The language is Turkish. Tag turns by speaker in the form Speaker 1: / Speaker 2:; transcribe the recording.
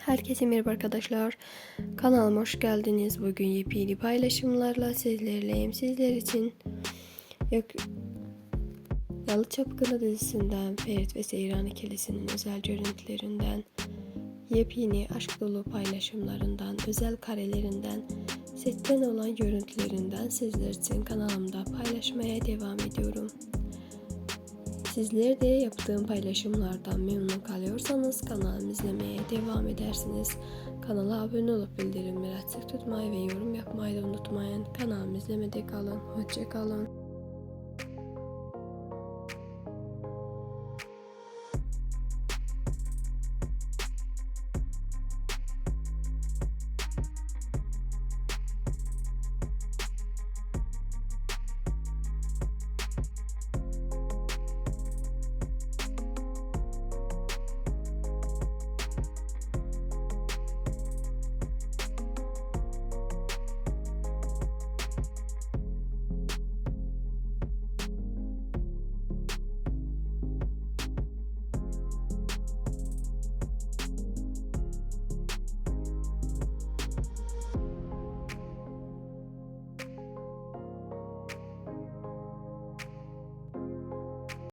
Speaker 1: Herkese merhaba arkadaşlar. Kanalıma hoş geldiniz. Bugün yepyeni paylaşımlarla sizlerleyim. Sizler için yok Yalı Çapkını dizisinden Ferit ve Seyran ikilisinin özel görüntülerinden yepyeni aşk dolu paylaşımlarından, özel karelerinden, setten olan görüntülerinden sizler için kanalımda paylaşmaya devam ediyorum. Sizler de yaptığım paylaşımlardan memnun kalıyorsanız kanalımı izlemeye devam edersiniz. Kanala abone olup bildirimleri açık tutmayı ve yorum yapmayı da unutmayın. Kanalımı izlemede kalın. Hoşça kalın.